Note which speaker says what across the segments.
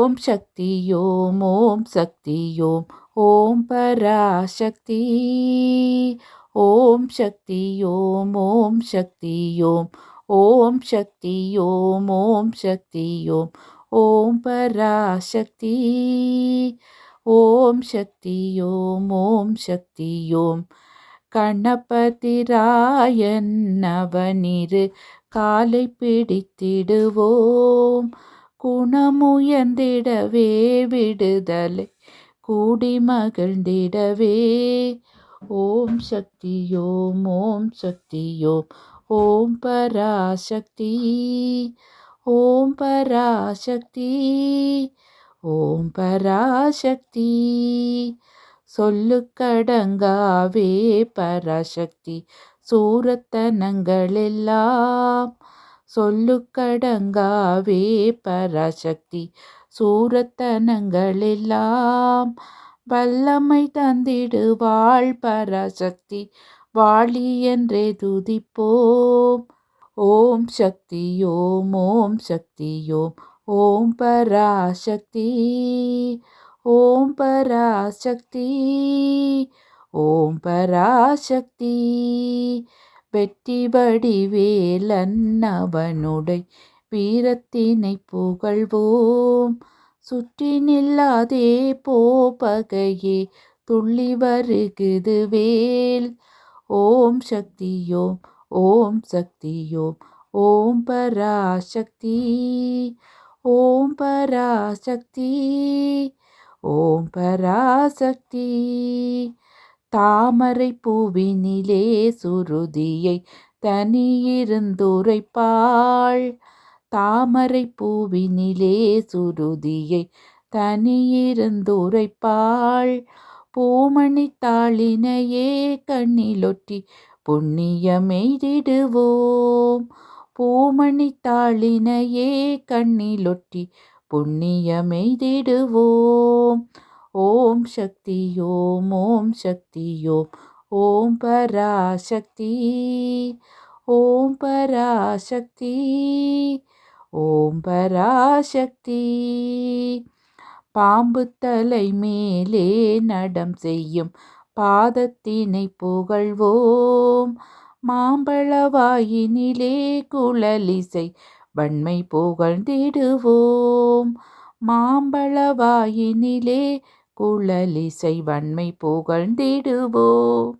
Speaker 1: ஓம் சக்தி ஓம் ஓம் சக்தி ஓம் ஓம் பராசக்தி. ஓம் சக்தி ஓம் ஓம் சக்தி ஓம் ஓம் சக்தி ஓம் ஓம் சக்தி ஓம் ஓம் பராசக்தி. ஓம் சக்தி ஓம் ஓம் சக்தி ஓம் கணபதிராயன் அவனிரு காலை பிடித்திடுவோம். குணமுயர்ந்திடவே விடுதலை கூடி மகிழ்ந்திடவே ஓம் சக்தியோம் ஓம் சக்தியோம் ஓம் ஓம் பராசக்தி ஓம் பராசக்தி ஓம் பராசக்தி. சொல்லுக்கடங்காவே பராசக்தி சூரத்தனங்களெல்லாம் சொல்லுக்கடங்காவே பராசக்தி. சூரத்தனங்களெல்லாம் வல்லமை தந்திடுவாள் பராசக்தி. வாழி என்றே துதிப்போம். ஓம் சக்தி ஓம் ஓம் சக்தி ஓம் ஓம் பராசக்தி. ஓம் பராசக்தி ஓம் பராசக்தி. வெற்றி வடிவேலன்னவனுடை வீரத்தினை புகழ்வோம். சுற்றி நில்லாதே போபகையே துள்ளி வருகுது வேல். ஓம் சக்தியோம் ஓம் சக்தியோம் ஓம் பராசக்தி ஓம் பராசக்தி ஓம் பராசக்தி. தாமரை பூவினிலே சுருதியை தனியிருந்துரைப்பாள். தாமரை பூவினிலே சுருதியை தனியிருந்துரைப்பாள். பூமணி தாளினையே கண்ணிலொட்டி புண்ணியமெய்திடுவோம் பூமணி தாளினையே கண்ணிலொட்டி புண்ணியமெய்திடுவோம் ஓம் சக்தி ஓம் ஓம் சக்தி ஓம் ஓம் பராசக்தி ஓம் பராசக்தி ஓம் பராசக்தி. பாம்பு தலை மேலே நடம் செய்யும் பாதத்தினை புகழ்வோம். மாம்பழவாயினிலே குழலிசை வன்மை புகழ்ந்திடுவோம். மாம்பழவாயினிலே குழலிசை வன்மை புகழ்ந்திடுவோம்.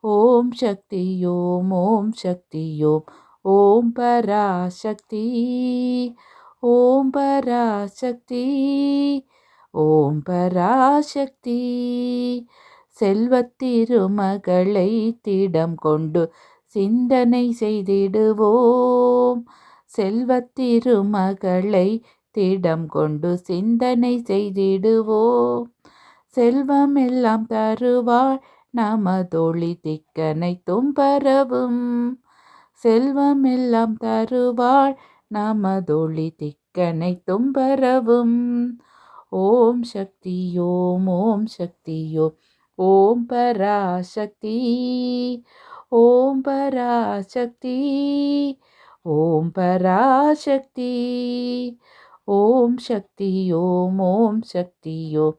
Speaker 1: ஓம் சக்தி ஓம் ஓம் சக்தி ஓம் ஓம் பராசக்தி ஓம் பராசக்தி ஓம் பராசக்தி. செல்வத்திருமகளை திடம் கொண்டு சிந்தனை செய்திடுவோம். செல்வத்திருமகளை திடம் கொண்டு சிந்தனை செய்திடுவோம். செல்வம் எல்லாம் தருவாள். நமதொளி திக்கனைத்தும் பரவும் செல்வமெல்லாம் தருவாள். நமதொழி திக்கனைத்தும் பரவும் ஓம் சக்தியோம் ஓம் ஓம் ஓம் பராசக்தி. ஓம் பராசக்தி ஓம் பராசக்தி. ஓம் சக்தியோம் ஓம் சக்தியோம்